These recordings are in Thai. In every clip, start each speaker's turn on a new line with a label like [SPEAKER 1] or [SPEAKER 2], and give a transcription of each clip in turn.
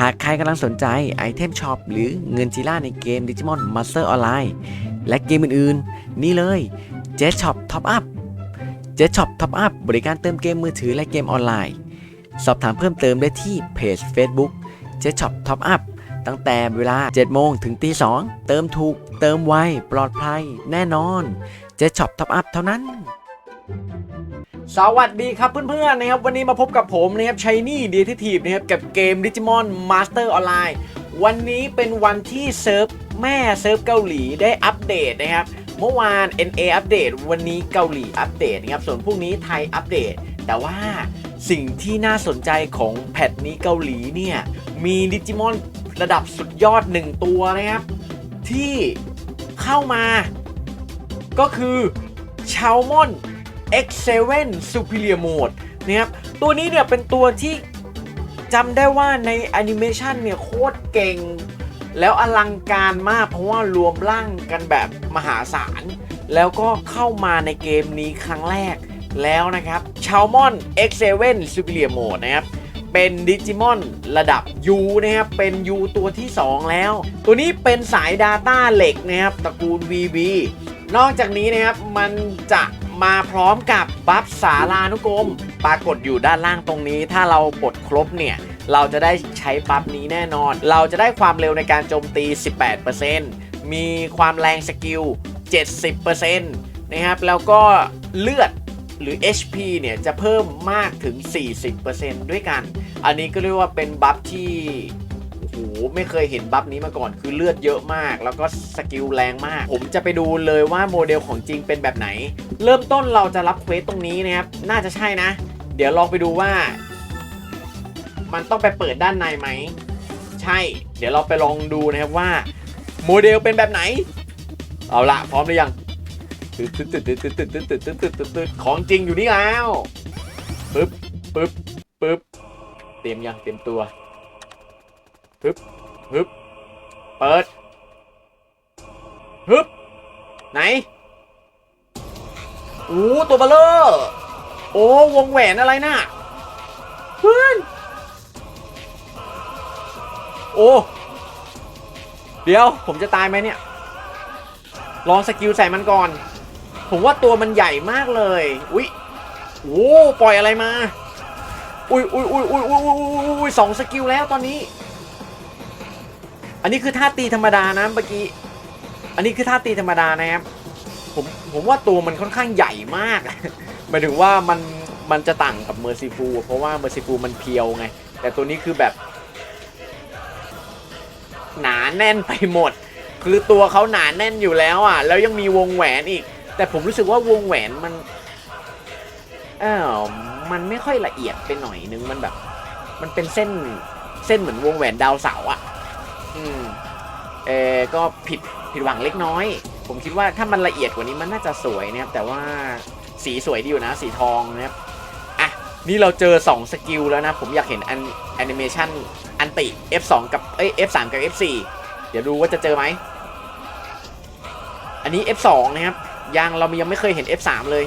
[SPEAKER 1] หากใครกำลังสนใจไอเทมช็อปหรือเงินจีล่าในเกม Digimon Master Online และเกมอื่นๆ นี่เลย j e t Shop Top Up j e t Shop Top Up บริการเติมเกมมือถือและเกมออนไลน์ สอบถามเพิ่มเติมได้ที่เพจ Facebook j e t Shop Top Up ตั้งแต่เวลา 7 โมงถึงตี 2 เติมถูก เติมไว ปลอดภัย แน่นอน j e t Shop Top Up เท่านั้น สวัสดีครับเพื่อนๆนะครับวันนี้มาพบกับผมนะครับชัยนี่เดีทีทีฟนะครับกับเกม Digimon Master Online วันนี้เป็นวันที่เซิร์ฟแม่เซิร์ฟเกาหลีได้อัปเดตนะครับ เมื่อวาน NA อัปเดตวันนี้เกาหลีอัปเดตนะครับส่วนพรุ่งนี้ไทยอัปเดต แต่ว่าสิ่งที่น่าสนใจของแพทนี้เกาหลีเนี่ย มีดิจิมอนระดับสุดยอดหนึ่งตัวนะครับ ที่เข้ามา ก็คือชาวมอน X7 Superior Mode นะครับตัวนี้เนี่ยเป็นตัวที่จำได้ว่าในแอนิเมชันเนี่ยโคตรเก่ง แล้วอลังการมากเพราะว่ารวมร่างกันแบบมหาศาล แล้วก็เข้ามาในเกมนี้ครั้งแรกแล้วนะครับชาวมอน X7 Superior Mode นะครับเป็นดิจิมอนระดับ U นะครับเป็น U ตัวที่ 2 แล้ว ตัวนี้เป็นสาย Data เหล็กนะครับตระกูล VB นอกจากนี้นะครับมันจะ มาพร้อมกับบัฟสารานุกรมปรากฏอยู่ด้านล่างตรงนี้ ถ้าเราปลดครบเนี่ย เราจะได้ใช้บัฟนี้แน่นอน เราจะได้ความเร็วในการโจมตี 18%มีความแรงสกิล 70%นะครับแล้วก็เลือดหรือ HP เนี่ยจะเพิ่มมากถึง 40%ด้วยกัน อันนี้ก็เรียกว่าเป็นบัฟที่ โหไม่เคยเห็นบัฟนี้มาก่อนคือเลือดเยอะมาก แล้วก็สกิลแรงมาก ผมจะไปดูเลยว่าโมเดลของจริงเป็นแบบไหน เริ่มต้นเราจะรับเควสตรงนี้นะครับ น่าจะใช่นะ เดี๋ยวลองไปดูว่า มันต้องไปเปิดด้านในไหม ใช่ เดี๋ยวเราไปลองดูนะครับว่า โมเดลเป็นแบบไหน เอาละพร้อมหรือยังของจริงอยู่นี่แล้วปึ๊บปึ๊บปึ๊บเตรียมยังเตรียมตัว ปึ๊บปึ๊บเปิดปึ๊บไหนโอ้ตัวเบลเลอร์โอ้วงแหวนอะไรน่ะเพื่อนโอ้เดี๋ยวผมจะตายไหมเนี่ย ลองสกิลใส่มันก่อน ผมว่าตัวมันใหญ่มากเลย อุ๊ยโอ้ปล่อยอะไรมา อุ้ยอุ้ยอุ้ยอุ้ยอุ้ยอุ้ยอุยสองสกิลแล้วตอนนี้ นนี้คือท่าตีธรรมดานะเมื่อกี้ อันนี้คือท่าตีธรรมดานะครับ ผมผมว่าตัวมันค่อนข้างใหญ่มาก หมายถึงว่ามันมันจะต่างกับเมอร์ซิฟูเพราะว่าเมอร์ซิฟูมันเพียวไง แต่ตัวนี้คือแบบ หนาแน่นไปหมด คือตัวเขาหนาแน่นอยู่แล้วอะ แล้วยังมีวงแหวนอีก แต่ผมรู้สึกว่าวงแหวนมันเออมันไม่ค่อยละเอียดไปหน่อยนึงมันแบบ มันเป็นเส้นเส้นเหมือนวงแหวนดาวเสาร์อะ อืมเออก็ผิดผิดหวังเล็กน้อย ผมคิดว่าถ้ามันละเอียดกว่านี้มันน่าจะสวยนะครับแต่ว่าสีสวยดีอยู่นะ สีทองนะครับอะนี่เราเจอ 2 สกิลแล้วนะ ผมอยากเห็นอันแอนิเมชันอันติ F2 กับเอ้ย F3 กับ F4 เดี๋ยวดูว่าจะเจอไหม อันนี้ F2 นะครับยังเรายังไม่เคยเห็น F3 เลย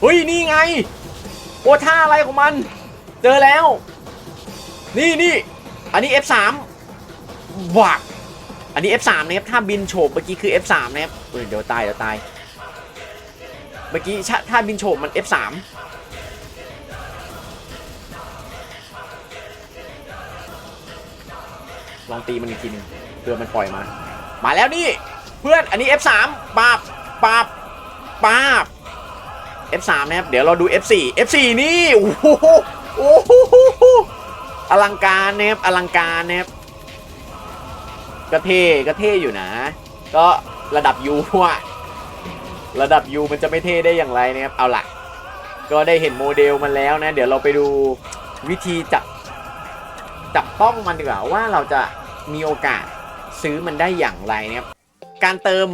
[SPEAKER 1] เฮ้ย นี่ไง โอ้ท่าอะไรของมัน เจอแล้ว นี่นี่อันนี้ F3 วักอันนี้ F3 นะครับถ้าบินโฉบเมื่อกี้คือ F3 นะครับเฮ้ยเดี๋ยวตายเดี๋ยวตาย เมื่อกี้ชะถ้าบินโฉบมัน F3 ลองตีมันอีกทีหนึงเพื่อมันปล่อยมา มาแล้วนี่ เพื่อนอันนี้ F3 ปาบปาบปาบ F3 นะครับ เดี๋ยวเราดู F4 F4 นี่ โอ้โหโอ้โหอลังการนะครับอลังการนะครับก็เท่ก็เทอยู่นะ ก็ระดับ U ว่ะระดับ U มันจะไม่เท่ได้อย่างไรนะครับ เอาล่ะ ก็ได้เห็นโมเดลมันแล้วนะ เดี๋ยวเราไปดูวิธีจับจับต้องมันดีกว่าว่าเราจะมีโอกาสซื้อมันได้อย่างไรนะครับ การเติม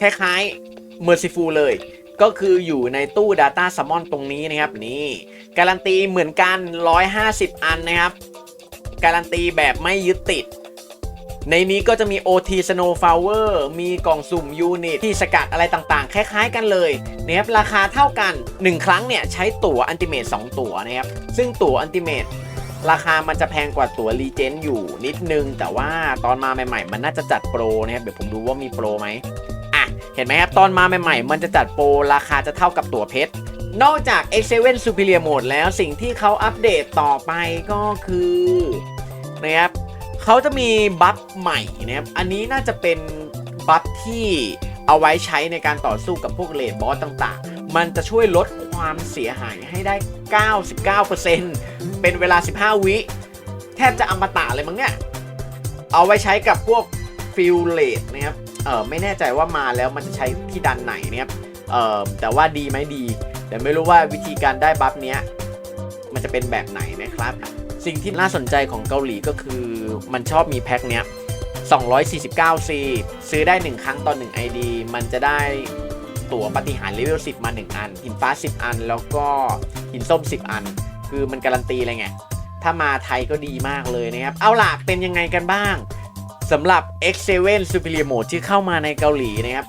[SPEAKER 1] คล้ายๆ Merciful เลย ก็คืออยู่ในตู้ Data Summon ตรงนี้นะครับนี่การันตีเหมือนกัน 150 อันนะครับ การันตีแบบไม่ยึดติด ในนี้ก็จะมี OT Snowflower มีกล่องสุ่มยูนิตที่สกัดอะไรต่างๆ คล้ายๆกันเลยนะครับราคาเท่ากัน 1 ครั้งเนี่ยใช้ตั๋วอันติเมต2ตั๋วนะครับ ซึ่งตั๋วอันติเมตราคามันจะแพงกว่าตั๋วรีเจนอยู่นิดนึง แต่ว่าตอนมาใหม่ๆ มันน่าจะจัดโปรนะครับ เดี๋ยวผมดูว่ามีโปรไหม เห็นไหมครับ ตอนมาใหม่ๆ มันจะจัดโปรราคาจะเท่ากับตั๋วเพชร นอกจาก X7 Superior Mode แล้วสิ่งที่เขาอัปเดตต่อไปก็คือนะครับเขาจะมีบัฟใหม่นะครับ อันนี้น่าจะเป็นบัฟที่เอาไว้ใช้ในการต่อสู้กับพวกเลดบอสต่างๆ มันจะช่วยลดความเสียหายให้ได้ 99%เป็นเวลา 15 วิ แทบจะอมตะเลยมั้งเนี่ย เอาไว้ใช้กับพวกฟิลเลดนะครับ เออไม่แน่ใจว่ามาแล้วมันจะใช้ที่ดันไหนเนะครับเออแต่ว่าดีไหมดี แต่ไม่รู้ว่าวิธีการได้บัฟเนี้ยมันจะเป็นแบบไหนนะครับ สิ่งที่น่าสนใจของเกาหลีก็คือมันชอบมีแพ็คเนี้ย 249C ซื้อได้ 1 ครั้งต่อ 1 ID มันจะได้ตั๋วปฏิหารเลเวล 10 มา 1 อัน หินฟ้า 10 อัน แล้วก็หินส้ม 10 อัน คือมันการันตีเลยไง ถ้ามาไทยก็ดีมากเลยนะครับ เอาล่ะ เป็นยังไงกันบ้าง สำหรับ X7 Superior Mode ที่เข้ามาในเกาหลีนะครับ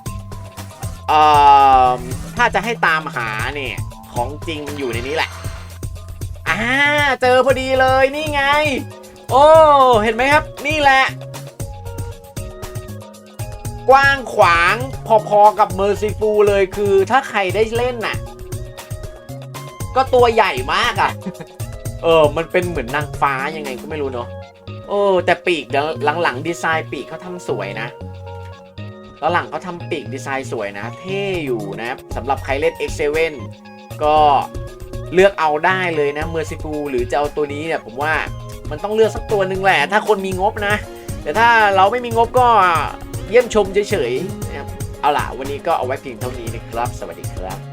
[SPEAKER 1] ถ้าจะให้ตามหาเนี่ยของจริงมันอยู่ในนี้แหละอ่าเจอพอดีเลยนี่ไง โอ้เห็นไหมครับนี่แหละ กว้างขวางพอๆกับ Merciful เลยคือถ้าใครได้เล่นน่ะ ก็ตัวใหญ่มากอะ่ะ เออ มันเป็นเหมือนนางฟ้ายังไงก็ไม่รู้เนาะ โอ้แต่ปีกหลังๆดีไซน์ปีกเขาทำสวยนะแล้วหลังเขาทำปีกดีไซน์สวยนะ เท่อยู่นะสำหรับใครเล่น X7 ก็เลือกเอาได้เลยนะ Merciful หรือจะเอาตัวนี้เนี่ยผมว่ามันต้องเลือกสักตัวหนึ่งแหละ ถ้าคนมีงบนะ แต่ถ้าเราไม่มีงบก็เยี่ยมชมเฉยๆนะครับเอาล่ะ วันนี้ก็เอาไว้เพียงเท่านี้นะครับ สวัสดีครับ